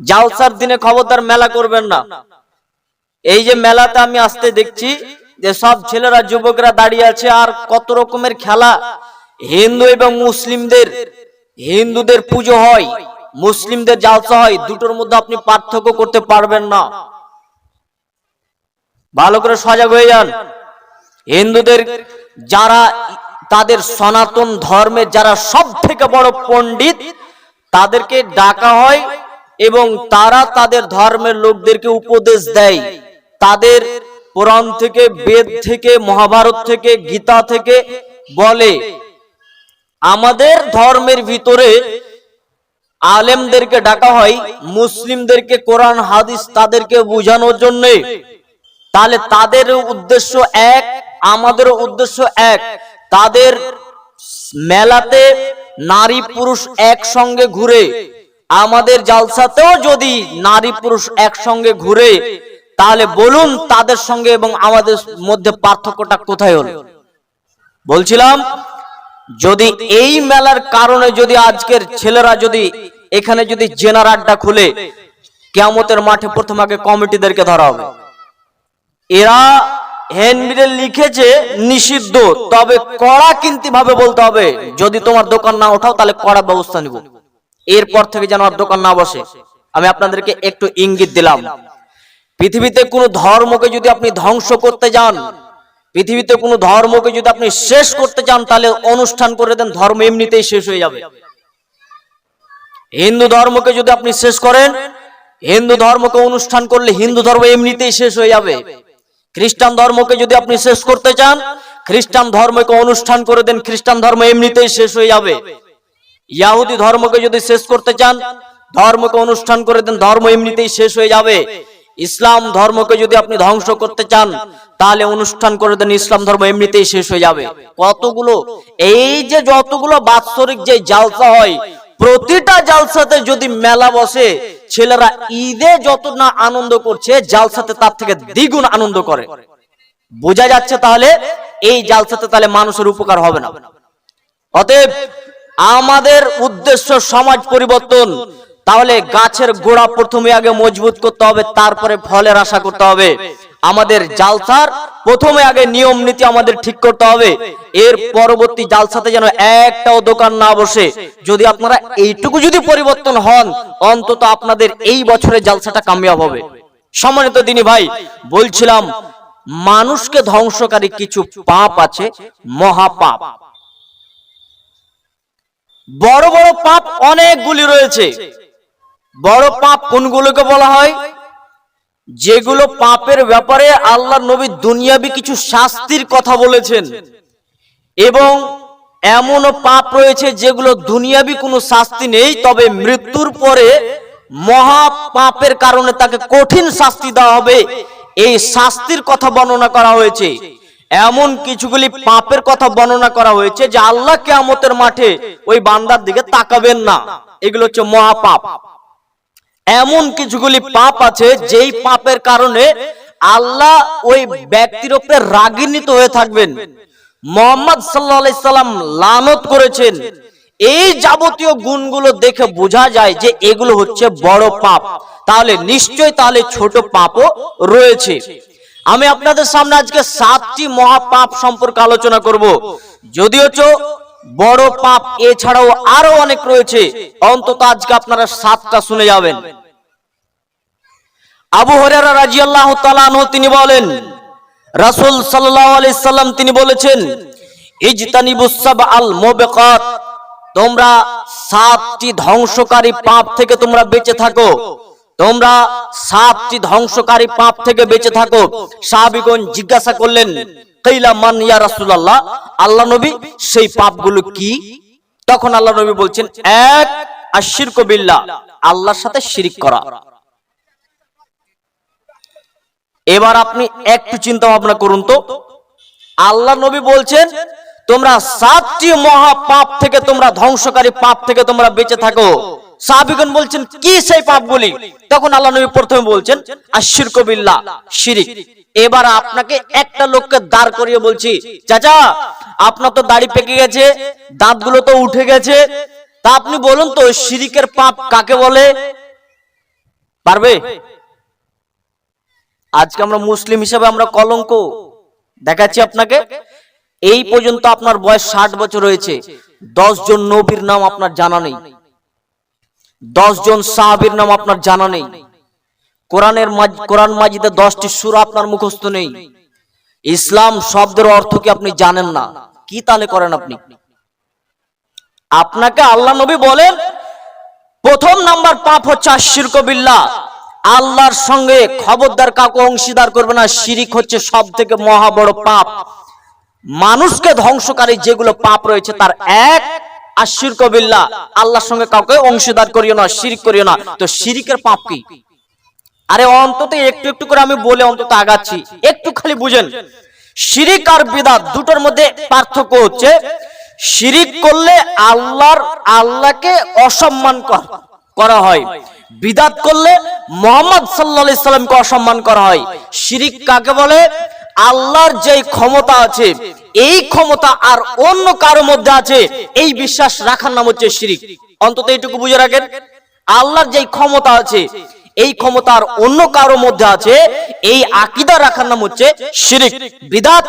জালসার দিনে খবরদার মেলা করবেন না। এই যে মেলাতে আমি আসতে দেখছি যে সব ছেলেরা, যুবকরা দাঁড়িয়ে আছে আর কত রকমের খেলা। হিন্দু এবং মুসলিমদের, হিন্দুদের পুজো হয়, মুসলিমদের জালসা হয়, দুটোর মধ্যে আপনি পার্থক্য করতে পারবেন না। ভালো করে সজাগ হয়ে যান। হিন্দুদের যারা তাদের সনাতন ধর্মের যারা সব থেকে বড় পণ্ডিত, তাদেরকে ডাকা হয় এবং তারা তাদের ধর্মের লোকদেরকে উপদেশ দেয়। তাদের পুরাণ থেকে, বেদ থেকে, মহাভারত থেকে, গীতা থেকে বলে, আমাদের ধর্মের ভিতরে আলেমদেরকে ডাকা হয়, মুসলিমদেরকে কোরআন, হাদিস তাদেরকে বোঝানোর জন্য। তাহলে তাদের উদ্দেশ্য এক, আমাদের উদ্দেশ্য এক। তাদের মেলাতে নারী পুরুষ একসঙ্গে ঘুরে আমাদের জালসাতেও যদি নারী পুরুষ একসঙ্গে ঘুরে, তাহলে বলুন তাদের সঙ্গে এবং আমাদের মধ্যে পার্থক্যটা কোথায় হলো? বলছিলাম, যদি এই মেলার কারণে যদি আজকের ছেলেরা যদি এখানে যদি জেনার আড্ডা খুলে কেমতের মাঠে প্রথম আগে কমিটিদেরকে ধরা হবে। এরা হ্যান্ডবিলে লিখেছে নিষিদ্ধ, তবে কড়া কিনতে ভাবে বলতে হবে, যদি তোমার দোকান না ওঠাও, তাহলে কড়া ব্যবস্থা নিব। এরপর থেকে যেন আর দোকান না বসে। আমি আপনাদেরকে একটু ইঙ্গিত দিলাম। পৃথিবীতে কোনো ধর্মকে যদি আপনি ধ্বংস করতে যান, পৃথিবীতে কোনো ধর্মকে যদি আপনি শেষ করতে চান তাহলে অনুষ্ঠান করে দেন, ধর্ম এমনিতেই শেষ হয়ে যাবে। হিন্দু ধর্মকে যদি আপনি শেষ করেন, হিন্দু ধর্মকে অনুষ্ঠান করলে হিন্দু ধর্ম এমনিতেই শেষ হয়ে যাবে। খ্রিস্টান ধর্মকে যদি আপনি শেষ করতে চান, খ্রিস্টান ধর্মকে অনুষ্ঠান করে দেন, খ্রিস্টান ধর্ম এমনিতেই শেষ হয়ে যাবে। ইয়াহুদি ধর্মকে যদি শেষ করতে চান, ধর্মকে অনুষ্ঠান করে দেন, ধর্ম এমনিতেই শেষ হয়ে যাবে। ইসলাম ধর্মকে যদি আপনি ধ্বংস করতে চান, তাহলে অনুষ্ঠান করে দেন, ইসলাম ধর্ম এমনিতেই শেষ হয়ে যাবে। কতগুলো? এই যে যতগুলো বাৎসরিক যে জালসা হয়, প্রতিটা জালসাতে যদি মেলা বসে, ছেলেরা ঈদে যত না আনন্দ করছে, জালসাতে তার থেকে দ্বিগুণ আনন্দ করে। বোঝা যাচ্ছে তাহলে, এই জালসাতে তাহলে মানুষের উপকার হবে না। অতএব আমাদের উদ্দেশ্য সমাজ পরিবর্তন। তাহলে গাছের গোড়া প্রথমে আগে মজবুত করতে হবে, তারপরে ফলের আশা করতে হবে। আমাদের জালসার প্রথমে আগে নিয়ম নীতি আমাদের ঠিক করতে হবে। এর পরবর্তী জালসাতে যেন একটাও দোকান না বসে। যদি আপনারা এইটুকু যদি পরিবর্তন হন, অন্তত আপনাদের এই বছরের জালসাটা কামিয়াব হবে। সম্মানিত দিনী ভাই, বলছিলাম, মানুষকে ধ্বংসকারী কিছু পাপ আছে, মহাপাপ। বড় বড় পাপ অনেকগুলি রয়েছে। বড় পাপ কোনগুলোকে বলা হয়? যেগুলো পাপের ব্যাপারে আল্লাহ নবী দুনিয়াবি কিছু শাস্তির কথা বলেছেন। এবং এমনও পাপ রয়েছে যেগুলো দুনিয়াবি কোনো শাস্তি নেই, তবে মৃত্যুর পরে মহা পাপের কারণে তাকে কঠিন শাস্তি দেওয়া হবে। এই শাস্তির কথা বর্ণনা করা হয়েছে। এমন কিছুগুলি পাপের কথা বর্ণনা করা হয়েছে যে আল্লাহ কেয়ামতের মাঠে ওই বান্দার দিকে তাকাবেন না। এগুলো হচ্ছে মহাপাপ। এমন কিছুগুলি পাপ আছে যেই পাপের কারণে আল্লাহ ওই ব্যক্তির উপরে রাগিন্বিত হয়ে থাকবেন। মোহাম্মদ সাল্লা সাল্লাম লানত করেছেন। এই যাবতীয় গুণগুলো দেখে বোঝা যায় যে এগুলো হচ্ছে বড় পাপ। তাহলে নিশ্চয় তাহলে ছোট পাপও রয়েছে। আমি আপনাদের সামনে আজকে সাতটি মহাপাপ সম্পর্কে আলোচনা করব। যদিও চো বড় পাপ এছাড়াও আরও অনেক রয়েছে, অন্তত আজকে আপনারা সাতটা শুনে যাবেন। আবু হরেরা রাজিয়াল্লাহ তালানহ তিনি বলেন, রাসুল সাল্লাল্লাহু আলাইহি সাল্লাম তিনি বলেছেন ইজতানিবুস আল মুবিকাত তোমরা সাতটি ধ্বংসকারী পাপ থেকে তোমরা বেঁচে থাকো। তোমরা সাতটি ধ্বংসকারী পাপ থেকে বেঁচে থাকো। সাহাবীগণ জিজ্ঞাসা করলেন, কাইলা মান ইয়া রাসূলুল্লাহ? আল্লাহ নবী, সেই পাপগুলো কি? তখন আল্লাহ নবী বলছেন, এক আশিরকু বিল্লাহ, আল্লাহর সাথে শিরিক করা। এবার আপনি একটু চিন্তা ভাবনা করুন তো। আল্লাহ নবী বলছেন, তোমরা সাতটি মহা পাপ থেকে তোমরা ধ্বংসকারী পাপ থেকে তোমরা বেঁচে থাকো। সাহাবিগণ বলছেন, কি সেই পাপগুলি? তখন আল্লাহ নবী প্রথমে বলছেন আশির কবিল্লা শিরিক। এবার আপনাকে একটা লোককে দাঁড় করিয়ে বলছি, চাচা, আপনার তো দাড়ি পেকে গেছে, দাঁতগুলো তো উঠে গেছে। তা আপনি বলুন তো, শিরিকের পাপ কাকে বলে? পারবে? আজকে আমরা মুসলিম হিসেবে আমরা কলঙ্ক। দেখাচ্ছি আপনাকে। এই পর্যন্ত আপনার বয়স ষাট বছর হয়েছে। দশ জন নবীর নাম আপনার জানা নেই। জন সাহাবির নাম আপনার জানা নেই। কোরআনের কোরআন মাজিদে দশটি সুর আপনার মুখস্থ নেই। ইসলাম শব্দের অর্থ কি আপনি জানেন না? কি তাহলে করেন আপনি? আপনাকে আল্লাহ নবী বলেন, প্রথম নাম্বার পাপ হচ্ছে আশির কবিল্লা আল্লাহর সঙ্গে খবরদার কাউকে অংশীদার করবে না, শিরিক হচ্ছে সব থেকে মহা বড় পাপ। মানুষকে ধ্বংসকারী যেগুলো পাপ রয়েছে, তার এক আশির কবিল্লা, আল্লাহর সঙ্গে কাউকে অংশীদার করিও না, শিরিক করিও না। তো শিরিকের পাপ কি? আরে অন্তত একটু একটু করে আমি বলে অন্তত আগাচ্ছি। একটু খালি বুঝেন। শিরিক আর বিদাত দুটোর মধ্যে পার্থক্য হচ্ছে, শিরিক করলে আল্লাহর, আল্লাহকে অসম্মান করা হয়। বিদাত করলে মোহাম্মদ সাল্লা সাল্লামকে অসম্মান করা হয়। শিরিক কাকে বলে? আল্লাহর যে ক্ষমতা আছে, এই ক্ষমতা আর অন্য কারও মধ্যে আছে, এই বিশ্বাস রাখার নাম হচ্ছে শিরিক। অন্তত এইটুকু বুঝে রাখেন। আল্লাহর যে ক্ষমতা আছে, এই ক্ষমতার অন্য কারও মধ্যে আছে, এই আকিদা রাখার নাম হচ্ছে শিরিক। বিদাত,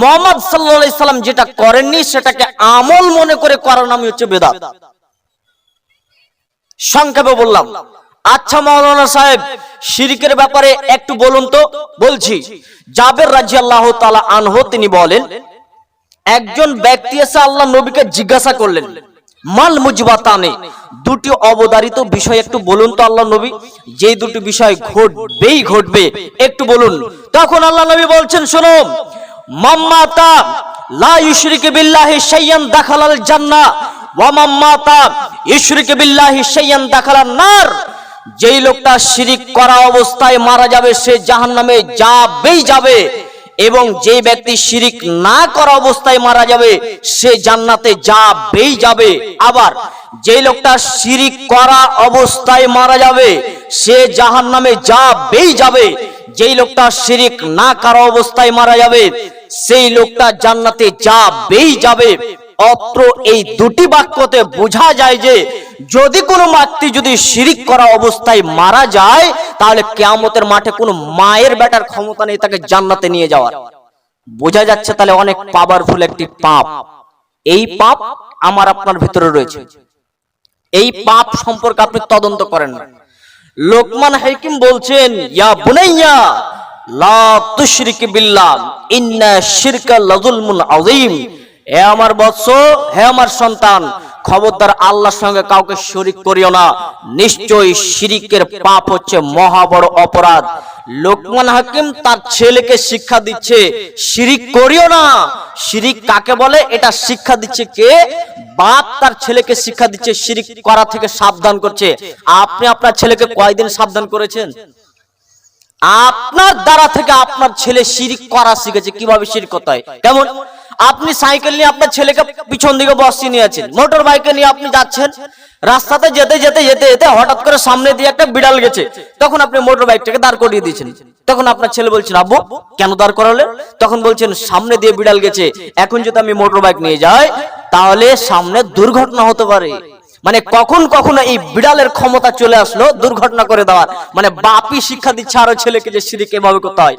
মোহাম্মদ সাল্লাল্লাহু সাল্লাম যেটা করেননি, সেটাকে আমল মনে করে করার নামই হচ্ছে বেদাত। সংক্ষেপে বললাম আচ্ছা মাওলানা সাহেব, শিরিকের ব্যাপারে একটু বলুন তো। বলছি, জাবের রাজি আল্লাহ তালা আনহো, তিনি বলেন, একজন ব্যক্তি এসে আল্লাহ নবীকে জিজ্ঞাসা করলেন, মাল মুজবাতানে, দুটি অবদারিত বিষয় একটু বলুন তো আল্লাহ নবী যে দুটি বিষয় ঘটবেই ঘটবে, একটু বলুন। তখন আল্লাহ নবী বলছেন, শোনো, মাম্মাতা লা ইউশরিকু বিল্লাহি শাইয়ান দাখালাল জান্নাহ, ওয়া মাম্মাতা ইউশরিকু বিল্লাহি শাইয়ান দাখালান নার। যেই লোকটা শিরিক করা অবস্থায় মারা যাবে, সে জাহান্নামে যাবেই যাবে। এবং যে ব্যক্তি শিরিক না করা অবস্থায় মারা যাবে, সে জান্নাতে যাবেই যাবে। আবার যে লোকটা শিরিক করা অবস্থায় মারা যাবে, সে জাহান্নামে যাবেই যাবে। যেই লোকটা শিরিক না করা অবস্থায় মারা যাবে, সেই লোকটা জান্নাতে যাবেই যাবে। অত্র এই দুটি বাক্যতে বোঝা যায় যে যদি কোনো ব্যক্তি যদি শিরিক করা অবস্থায় মারা যায়, তাহলে কেয়ামতের মাঠে কোনো মায়ের বেটার ক্ষমতা নেই তাকে জান্নাতে নিয়ে যাওয়ার। বোঝা যাচ্ছে তাহলে অনেক পাওয়ারফুল একটি পাপ। এই পাপ আমার আপনার ভিতরে রয়েছে। এই পাপ সম্পর্কে আপনি তদন্ত করেন না। লোকমান হাকিম বলছেন, ইয়া বুনাইয়া, লা তুশরিক বিল্লাহ, ইন্না শিরকা লাযুলমুন আযীম। হে আমার বৎস, হে আমার সন্তান, খবরদার আল্লাহর সঙ্গে কাউকে শরিক করিও না। নিশ্চয়ই শিরিকের পাপ হচ্ছে মহা বড় অপরাধ। লোকমান হাকিম তার ছেলেকে শিক্ষা দিচ্ছে, শিরিক করিও না। শিরিক কাকে বলে? এটা শিক্ষা দিচ্ছে কে? বাপ তার ছেলেকে শিক্ষা দিচ্ছে, শিরিক করা থেকে সাবধান করছে। আপনি আপনার ছেলেকে কয়দিন সাবধান করেছেন? আপনার দ্বারা থেকে আপনার ছেলে শিরিক করা শিখেছে, কীভাবে শিরিক করতে হয়? কেমন? আপনি সাইকেল নিয়ে আপনার ছেলেকে পিছন দিকে বসিয়ে নিয়েছেন মোটর বাইকে নিয়ে আপনি যাচ্ছেন, রাস্তাতে যেতে যেতে যেতে যেতে হঠাৎ করে সামনে দিয়ে একটা বিড়াল গেছে। তখন আপনি মোটর বাইকটাকে দাঁড় করিয়ে দিয়েছেন। তখন আপনার ছেলে বলছেন, আব্বু, কেন দাঁড় করালেন তখন বলছেন, সামনে দিয়ে বিড়াল গেছে, এখন যদি আমি মোটর বাইক নিয়ে যাই, তাহলে সামনে দুর্ঘটনা হতে পারে। মানে কখন কখনো এই বিড়ালের ক্ষমতা চলে আসলো দুর্ঘটনা করে দেওয়ার। মানে বাপি শিক্ষা দিচ্ছে আরও ছেলেকে যে সিঁড়ি কীভাবে করতে হয়।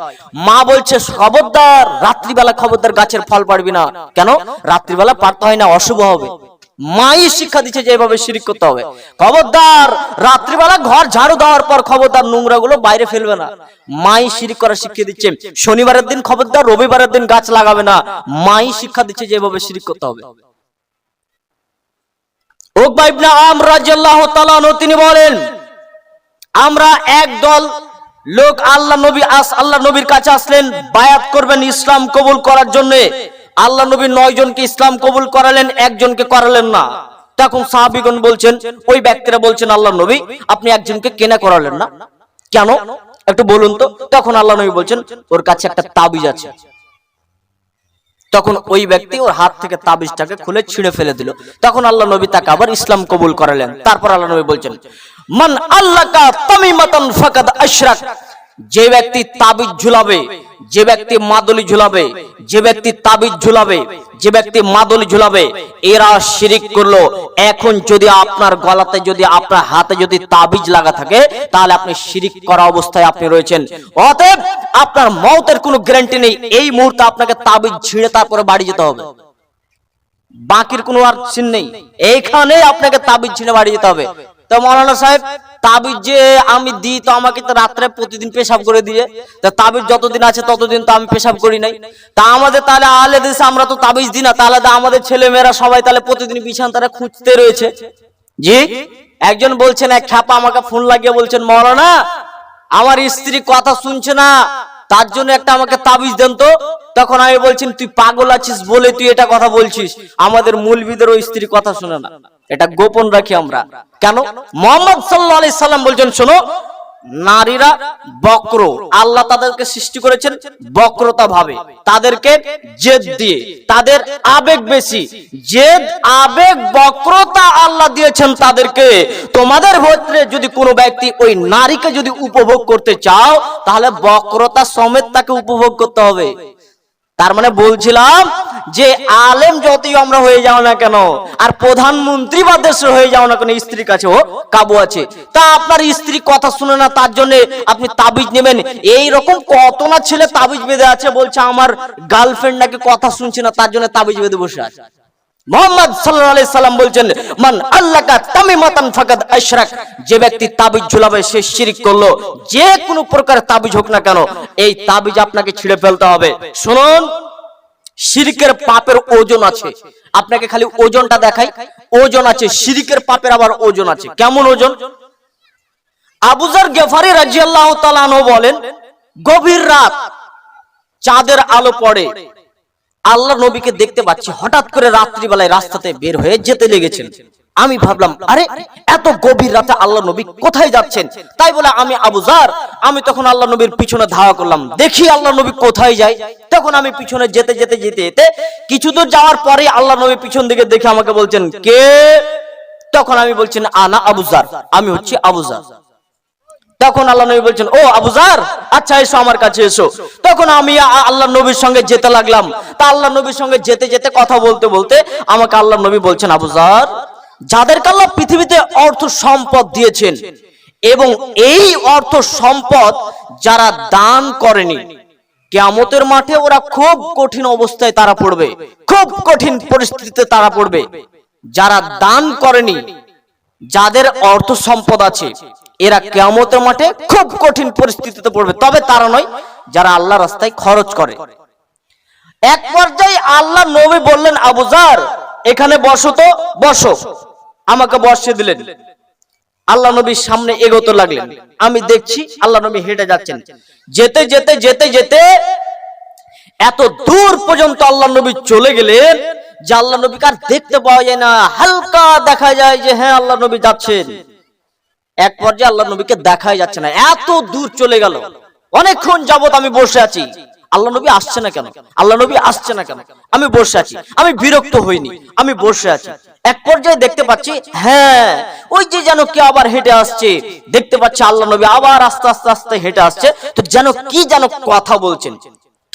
মা বলছে, খবরদার, রাত্রিবেলা খবরদার গাছের ফল পারবি না। কেন? রাত্রিবেলা পারতে হয় না, অশুভ হবে। মাই শিক্ষা দিচ্ছে যে এভাবে শিরিক করতে হবে। খবরদার, রাত্রিবেলা ঘর ঝাড়ু দেওয়ার পর খবরদার নোংরা গুলো বাইরে ফেলবে না। মাই শিরিক করা শিখিয়ে দিচ্ছে, শনিবারের দিন খবরদার, রবিবারের দিন গাছ লাগাবে না। মাই শিক্ষা দিচ্ছে যে এভাবে শিরিক করতে হবে। তিনি বলেন, আমরা একদল লোক আল্লাহ নবী আস আল্লাহ নবীর কাছে আসলেন, বায়াত করবেন ইসলাম কবুল করার জন্য। আল্লাহ নবী নয় জনকে ইসলাম কবুল করালেন একজনকে করালেন না। তখন সাহাবিগণ বলছেন, ওই ব্যক্তিরা বলছেন আল্লাহ নবী, আপনি একজনকে কেনা করালেন না। কেন? একটু বলুন তো। তখন আল্লাহ নবী বলছেন, ওর কাছে একটা তাবিজ আছে। তখন ওই ব্যক্তি ওর হাত থেকে তাবিজটাকে খুলে ছিঁড়ে ফেলে দিল। তখন আল্লাহ নবী তাকে আবার ইসলাম কবুল করালেন। তারপর আল্লাহ নবী বলছেন, মান আল্লাহ তামিমাতান ফাকাদ আশরাক। যে ব্যক্তি তাবিজ ঝুলাবে, যে ব্যক্তি মাদলি ঝুলাবে, যে ব্যক্তি তাবিজ ঝুলাবে, যে ব্যক্তি মাদলি ঝুলাবে, এরা শিরিক করল। এখন যদি আপনার গলাতে যদি, আপনার হাতে যদি তাবিজ লাগা থাকে, তাহলে আপনি শিরিক করা অবস্থায় আপনি রয়েছেন। অতএব আপনার মৌতের কোনো গ্যারান্টি নেই। এই মুহূর্তে আপনাকে তাবিজ ছিঁড়ে তারপরে বাড়ি যেতে হবে। বাকির কোনো আর চিন নেই। এইখানে আপনাকে তাবিজ ছিঁড়ে বাড়ি যেতে হবে। তো মৌলানা সাহেব, তাবিজ যে আমি দিই তো আমাকে তো রাত্রে প্রতিদিন পেশাব করে দিয়ে। তা তাবিজ যতদিন আছে ততদিন তো আমি পেশাব করি নাই। তা আমাদের তাহলে আলে দেশে আমরা তো তাবিজ দিই না, তাহলে আমাদের ছেলে মেয়েরা সবাই তাহলে প্রতিদিন বিছান তারা খুঁজতে রয়েছে। জি? একজন বলছেন, এক খ্যাপা আমাকে ফোন লাগিয়ে বলছেন, মৌলানা, আমার স্ত্রী কথা শুনছে না, তার জন্য একটা আমাকে তাবিজ দেন তো। তখন আমি বলছেন তুই পাগল আছিস বলে তুই এটা কথা বলছিস। আমাদের মূলবিদের ওই স্ত্রী কথা শুনে না। এটা গোপন রাখি আমরা। কেন? মোহাম্মদ সাল্লাহ সাল্লাম বলছেন, শোনো, নারীরা বক্র। আল্লাহ তাদেরকে সৃষ্টি করেছেন বক্রতা ভাবে। তাদেরকে জেদ দিয়ে। তাদের আবেগ বেশি। জেদ, আবেগ, বক্রতা আল্লাহ দিয়েছেন তাদেরকে। তোমাদের ভেতরে যদি কোনো ব্যক্তি ওই নারীকে যদি উপভোগ করতে চাও, তাহলে বক্রতা সমেত তাকে উপভোগ করতে হবে। তার মানে বলছিলাম যে আলেম যতই আমরা হয়ে যাও না কেন, আর প্রধানমন্ত্রী বা দেশের হয়ে যাও না কেন, স্ত্রীর কাছে ও কাবু আছে। তা আপনার স্ত্রী কথা শুনে না, তার জন্য আপনি তাবিজ নেবেন? এই রকম কত না ছেলে তাবিজ বেঁধে আছে, বলছে আমার গার্লফ্রেন্ড নাকি কথা শুনছে না, তার জন্য তাবিজ বেঁধে বসে আছে। মোহাম্মদ সাল্লাল্লাহু আলাইহি সাল্লাম বলছেন, মান আল্লাকা তামিমাতান ফাকাদ আশরাক। যে ব্যক্তি তাবিজ ঝুলাবে, সে শিরক করল। যে কোনো প্রকার তাবিজ হোক না কেন, এই তাবিজ আপনাকে ছিঁড়ে ফেলতে হবে। শুনুন, শিরিকের পাপের ওজন আছে। আপনাকে খালি ওজনটা দেখাই। ওজন আছে, শিরিকের পাপের আবার ওজন আছে। কেমন ওজন? আবুজার গেফারি রাজিয়াল্লাহু তাআলা আনহু বলেন, গভীর রাত চাঁদের আলো পড়ে আল্লাহ নবীকে দেখতে পাচ্ছি, হঠাৎ করে রাত্রিবেলায় রাস্তাতে বের হয়ে যেতে লেগেছেন। আমি ভাবলাম, আরে, এত গভীর রাতে আল্লাহ নবী কোথায় যাচ্ছেন? তাই বলে আমি আবুজার আমি তখন আল্লাহ নবীর পিছনে ধাওয়া করলাম, দেখি আল্লাহ নবী কোথায় যায়। তখন আমি পিছনে যেতে যেতে যেতে যেতে কিছু দূর যাওয়ার পরে আল্লাহ নবী পিছন দিকে দেখে আমাকে বলছেন, কে? তখন আমি বলছেন আনা আবুজার আমি হচ্ছি আবুজার তখন আল্লাহ নবী বলছেন, ও আবুজার আচ্ছা এসো আমার কাছে এসো। তখন আমি আল্লাহ নবীর সঙ্গে যেতে লাগলাম। তা আল্লাহ নবীর সঙ্গে যেতে যেতে কথা বলতে বলতে আমাকে আল্লাহ নবী বলছেন আবুজার যাদেরকে আল্লাহ পৃথিবীতে অর্থ সম্পদ দিয়েছেন এবং এই অর্থ সম্পদ যারা দান করেনি, কেয়ামতের মাঠে ওরা খুব কঠিন অবস্থায় তারা পড়বে, খুব কঠিন পরিস্থিতিতে তারা পড়বে। যারা দান করেনি যাদের অর্থ সম্পদ আছে, এরা কেয়ামতের মাঠে খুব কঠিন পরিস্থিতিতে পড়বে। তবে তারা নয়, যারা আল্লাহ রাস্তায় খরচ করে। এক পর্যায়ে আল্লাহ নবী বললেন আবুজার এখানে বসো তো, বসো। আমাকে বসিয়ে দিলেন। আল্লাহ নবীর সামনে এগোতে লাগলেন। আমি দেখছি আল্লাহ নবী হেঁটে যাচ্ছেন। যেতে যেতে যেতে যেতে, এত দূর পর্যন্ত আল্লাহ নবী চলে গেলেন। যে আল্লাহ নবীকে আর দেখতে পাওয়া যায় না, হালকা দেখা যায় যে হ্যাঁ আল্লাহ নবী যাচ্ছেন। এক পর্যায়ে আল্লাহ নবীকে দেখাই যাচ্ছে না, এত দূর চলে গেল। অনেকক্ষণ যাবত আমি বসে আছি। আল্লাহ নবী আসছে না কেন? আল্লাহ নবী আসছে না কেন? আমি বসে আছি। আমি বিরক্ত হইনি। আমি বসে আছি। এক পর্যায়ে দেখতে পাচ্ছি হ্যাঁ ওই যে যেন কে আবার হেঁটে আসছে। দেখতে পাচ্ছি আল্লাহ নবী আবার আস্তে আস্তে আস্তে হেঁটে আসছে। তো যেন কি যেন কথা বলছেন।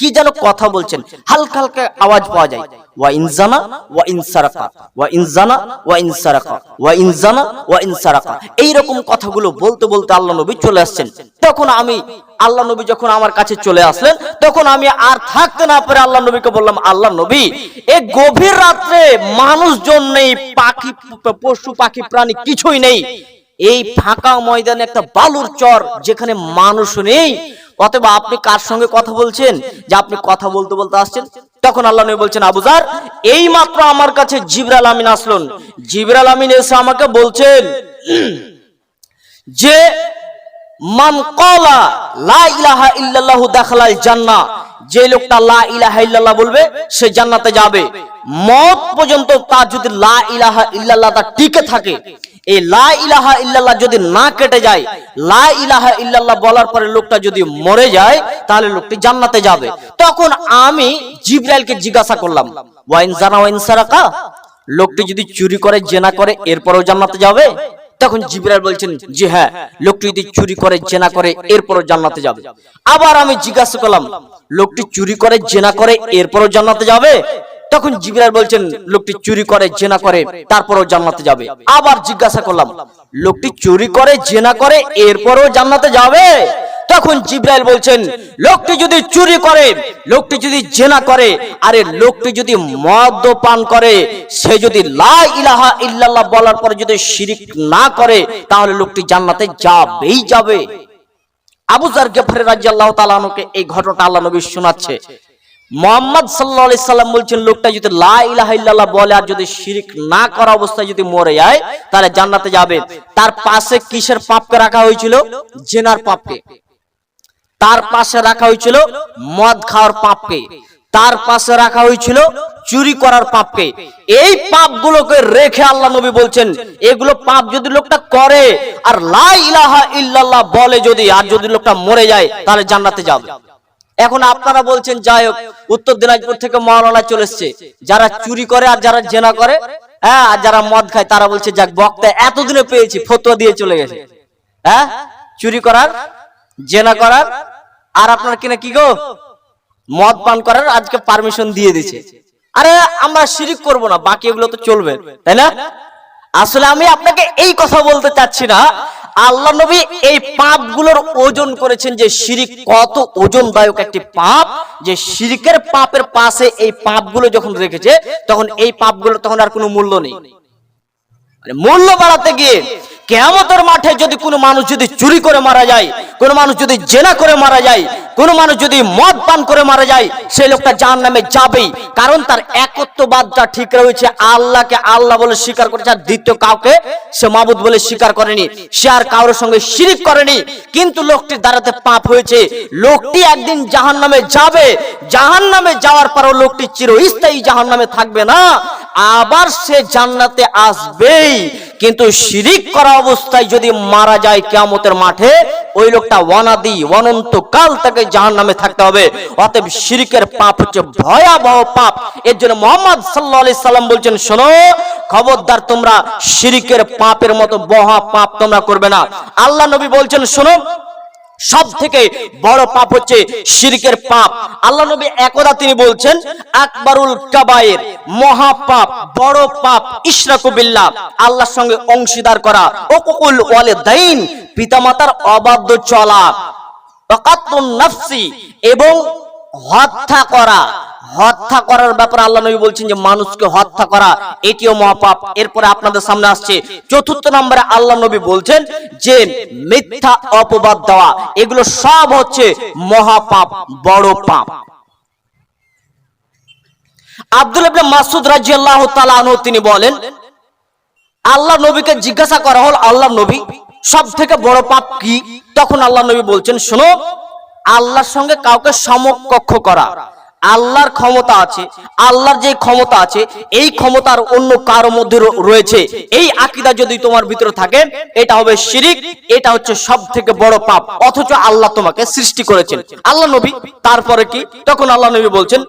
কি যেন কথা বলছেন? হালকা হালকা আওয়াজ পাওয়া যায়। ওয়া ইনজানা ওয়া ইনসারাকা ওয়া ইনজানা ওয়া ইনসারাকা ওয়া ইনজানা ওয়া ইনসারাকা এই রকম কথাগুলো বলতে বলতে আল্লাহ নবী চলে আসছেন। তখন আমি আল্লাহ নবী যখন আমার কাছে চলে আসলেন, তখন আমি আর থাকতে না পারে আল্লাহ নবীকে বললাম, আল্লাহ নবী এই গভীর রাত্রে মানুষজন নেই, পাখি, পশু, পাখি, প্রাণী কিছুই নেই। এই ফাঁকা ময়দানে একটা বালুর চর যেখানে মানুষ নেই অথবা আপনি কার সঙ্গে কথা বলছেন? যে আপনি কথা বলতে বলতে আসছেন। তখন আল্লাহ নবী বলছেন আবুজার এই মাত্র আমার কাছে জিবরাল আমিন আসলেন। জিবরাল আমিন এসে আমাকে বলছেন, যে মান কলা লা ইলাহা ইল্লাল্লাহু দাখালাল জান্নাহ, যে লোকটা লা ইলাহা ইল্লাল্লাহ বলবে, সে জান্নাতে যাবে। মত পর্যন্ত তার যদি লা ইলাহা ইল্লাল্লাহ তা টিকে থাকে এই লা ইলাহা ইল্লাল্লাহ যদি না কেটে যায়, লা ইলাহা ইল্লাল্লাহ বলার পরে লোকটা যদি মরে যায়, তাহলে লোকটি জান্নাতে যাবে। তখন আমি জিব্রাইলকে জিজ্ঞাসা করলাম ওয়াইন জানা ওয়াইন সারাকা? লোকটি যদি চুরি করে, জেনা করে, এরপরেও জান্নাতে যাবে? তখন জিবরাইল বলছেন, জি হ্যাঁ লোকটি যদি চুরি করে, জেনা করে, এরপরও জান্নাতে যাবে। আবার আমি জিজ্ঞাসা করলাম, লোকটি চুরি করে, জেনা করে, এরপরও জান্নাতে যাবে? তখন জিবরাইল বলছেন, লোকটি চুরি করে, জেনা করে, তারপরও জান্নাতে যাবে। আবার জিজ্ঞাসা করলাম, লোকটি চুরি করে, জেনা করে, এরপরও জান্নাতে যাবে? তখন জিব্রাইল বলছেন, লোকটি যদি চুরি করে, লোকটি যদি জেনা করে, আরে লোকটি যদি মদ পান করে, সে যদি লা ইলাহা ইল্লাল্লাহ বলার পরে যদি শিরিক না করে, তাহলে লোকটি জান্নাতে যাবেই যাবে। আবু জার গেফারি রাদিয়াল্লাহু তাআলা আনহুকে এই ঘটনাটা আল্লাহ নবী শোনাচ্ছে। মোহাম্মদ আলাইহি সাল্লাম বলছেন, লোকটা যদি লা বলে আর যদি শিরিক না করা অবস্থায় যদি মরে যায়, তাহলে জান্নাতে যাবে। তার পাশে কিসের পাপকে রাখা হয়েছিল? জেনার পাপকে। তার পাশে রাখা হয়েছিল মদ খাওয়ার পাপকে। তার পাশে রাখা হয়েছিল চুরি করার পাপকে। এই পাপগুলোকে রেখে আল্লাহ নবী বলছেন, এগুলো পাপ যদি লোকটা করে আর লা ইলাহা ইল্লাল্লাহ বলে যদি, আর যদি লোকটা মরে যায়, তাহলে জান্নাতে যাবে। এখন আপনারা বলছেন, যাই হোক, উত্তর দিনাজপুর থেকে মৌলানা চলে এসছে। যারা চুরি করে আর যারা জেনা করে হ্যাঁ আর যারা মদ খায়, তারা বলছে, যাক, বক্তা এতদিনে পেয়েছি, ফতোয়া দিয়ে চলে গেছে। হ্যাঁ চুরি করার, জেনা করার, আর আপনার কিনা কি গো? মদ পান করার আজকে পারমিশন দিয়ে দিছে আরে, আমরা শিরিক করব না বাকি এগুলো তো চলবে, তাই না? আসলে আমি আপনাকে এই কথা বলতে চাচ্ছি না আল্লাহ নবী এই পাপগুলোর ওজন করেছেন যে শিরিক কত ওজনদায়ক একটি পাপ, যে শিরিকের পাপের পাশে এই পাপগুলো যখন রেখেছে, তখন এই পাপগুলো তখন আর কোনো মূল্য নেই। মানে মূল্য বাড়াতে গিয়ে কেয়ামতের মাঠে যদি কোনো মানুষ যদি চুরি করে মারা যায়, কোনো মানুষ যদি জেনা করে মারা যায় কোনো মানুষ যদি মদ পান করে মারা যায়, সেই লোকটা জাহান নামে যাবেই। কারণ তার একত্ববাদটা ঠিক রয়েছে, আল্লাহকে আল্লাহ বলে স্বীকার করেছে, আর দ্বিতীয় কাউকে সে মাবুদ বলে স্বীকার করেনি। সে আর কারোর সঙ্গে শিরিক করেনি। কিন্তু লোকটির দ্বারাতে পাপ হয়েছে। লোকটি একদিন জাহান নামে যাবে। জাহান নামে যাওয়ার পরও লোকটি চিরস্থায়ী জাহান নামে থাকবে না। আবার সে জান্নাতে আসবেই। কিন্তু শিরিক করা অবস্থায় যদি মারা যায় কিয়ামতের মাঠে, ওই লোকটা ওয়ানাদি অনন্ত কাল তাকে জাহান নামে থাকতে হবে। অতএব শিরিকের পাপ হচ্ছে ভয়াবহ পাপ। এর জন্য মোহাম্মদ সাল্লাহ আলি সাল্লাম বলছেন, শোনো, খবরদার তোমরা শিরিকের পাপের মতো মহা পাপ তোমরা করবে না। আল্লাহ নবী বলছেন, শোনো সব থেকে বড় পাপ হচ্ছে শিরকের পাপ। আল্লাহ নবী একদা তিনি বলছেন, আকবরুল কাবায়ের মহাপাপ বড় পাপ, ইশরাকু বিল্লাহ। আল্লাহর সঙ্গে অংশীদার করা ওকুল ওয়ালিদাইন, পিতামাতার অবাধ্য চলা। নাফসি, এবং হত্যা করা। হত্যা করার ব্যাপারে আল্লাহ নবী বলছেন যে, মানুষকে হত্যা করা, এটিও মহাপাপ। এরপরে আপনাদের সামনে আসছে, চতুর্থ নম্বরে আল্লাহ নবী বলছেন যে, মিথ্যা অপবাদ দেওয়া, এগুলো সব হচ্ছে মহাপাপ, বড় পাপ। আব্দুল ইবনে মাসুদ রাদিয়াল্লাহু তাআলা আনহু তিনি বলেন, আল্লাহ নবীকে জিজ্ঞাসা করা হল, আল্লাহ নবী সব থেকে বড় পাপ কি? তখন আল্লাহ নবী বলছেন, শোনো, আল্লাহর সঙ্গে কাউকে সমকক্ষ করা। আল্লাহর ক্ষমতা আছে, আল্লাহর যে ক্ষমতা আছে, এই ক্ষমতার অন্য কারও মধ্যে রয়েছে। এই আকিদা যদি তোমার ভিতরে থাকে, এটা হবে শিরিক, এটা হচ্ছে সব থেকে বড় পাপ। অথচ আল্লাহ তোমাকে সৃষ্টি করেছেন। আল্লাহ নবী, তারপরে কি? তখন আল্লাহ নবী বলছেন,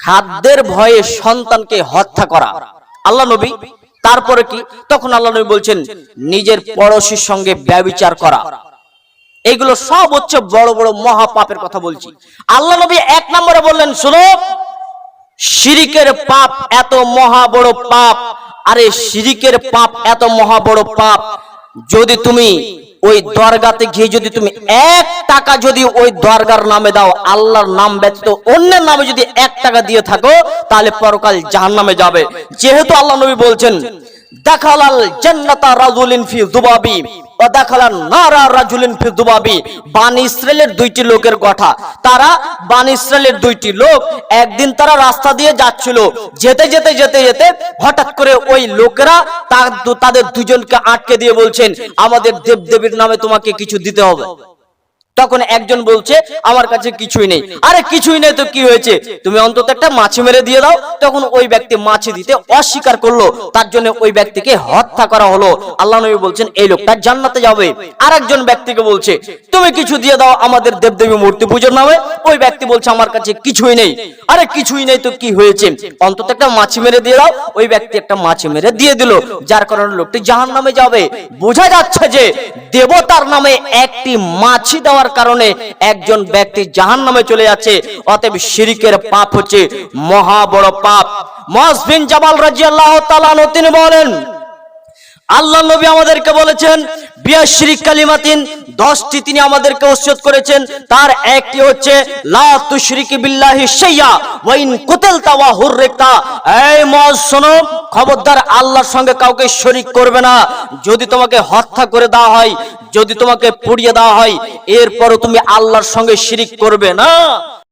খাদ্যের ভয়ে সন্তানকে হত্যা করা। আল্লাহ নবী তারপরে কি? তখন আল্লাহ নবী বলছেন, নিজের পড়োশির সঙ্গে ব্যবিচার করা। এগুলো সব হচ্ছে বড় বড় মহা পাপের কথা বলছি। আল্লাহ নবী এক নম্বরে বললেন, শুনো, শিরিকের পাপ এত মহা বড় পাপ, আরে শিরিকের পাপ এত মহা বড় পাপ, যদি তুমি ওই দরগাতে গিয়ে যদি তুমি এক টাকা যদি ওই দরগার নামে দাও, আল্লাহর নাম ব্যতীত অন্যের নামে যদি এক টাকা দিয়ে থাকো, তাহলে পরকাল জাহান নামে যাবে। যেহেতু আল্লাহ নবী বলছেন, দেখালাল জান্নাতা রাজুলিন ফি দুবাবি ও দেব কথা। তারা দুইটি লোক একদিন তারা রাস্তা দিয়ে যেতে যেতে যেতে যেতে হঠাৎ করে ওই লোকেরা তাদের দুজনকে আটকে দিয়ে বলছেন, আমাদের নামে তোমাকে কিছু দিতে হবে। তখন একজন বলছে, আমার কাছে কিছুই নেই। আরে, কিছুই নেই তো কি হয়েছে? তুমি অন্তত একটা মাছি মেরে দিয়ে দাও। তখন ওই ব্যক্তি মাছি দিতে অস্বীকার করল। তার জন্য ওই ব্যক্তিকে হত্যা করা হলো। আল্লাহ নবী বলছেন, এই লোকটা জান্নাতে যাবে। আর একজন ব্যক্তিকে বলছে, তুমি কিছু দিয়ে দাও, আমাদের দেবদেবী মূর্তি পুজোর নামে। ওই ব্যক্তি বলছে, আমার কাছে কিছুই নেই। আরে, কিছুই নেই তো কি হয়েছে? অন্তত একটা মাছি মেরে দিয়ে দাও। ওই ব্যক্তি একটা মাছি মেরে দিয়ে দিল। যার কারণে লোকটি জাহান নামে যাবে। বোঝা যাচ্ছে যে দেবতার নামে একটি মাছি দেওয়ার কারণে একজন ব্যক্তি জাহান নামে চলে যাচ্ছে। অতএব শিরিকের পাপ হচ্ছে মহা বড় পাপ। মসবিন জামাল রাজিয়াল্লাহ তালানো তিনি বলেন আল্লাহ নবী আমাদেরকে বলেছেন বিয়াশরিক কালিমাতিন, দশটি তিনি আমাদেরকে ওসিয়ত করেছেন, তার একটি হচ্ছে, লা তুশরিকি বিল্লাহি শাইয়া, ওয়া ইন কুতিলতা ওয়া হুররিকতা মজ শোনো, খবরদার আল্লাহর সঙ্গে কাউকে শরীক করবে না। যদি তোমাকে হত্যা করে দেওয়া হয়, যদি তোমাকে পুড়িয়ে দেওয়া হয়, এরপরও তুমি আল্লাহর সঙ্গে শিরিক করবে না।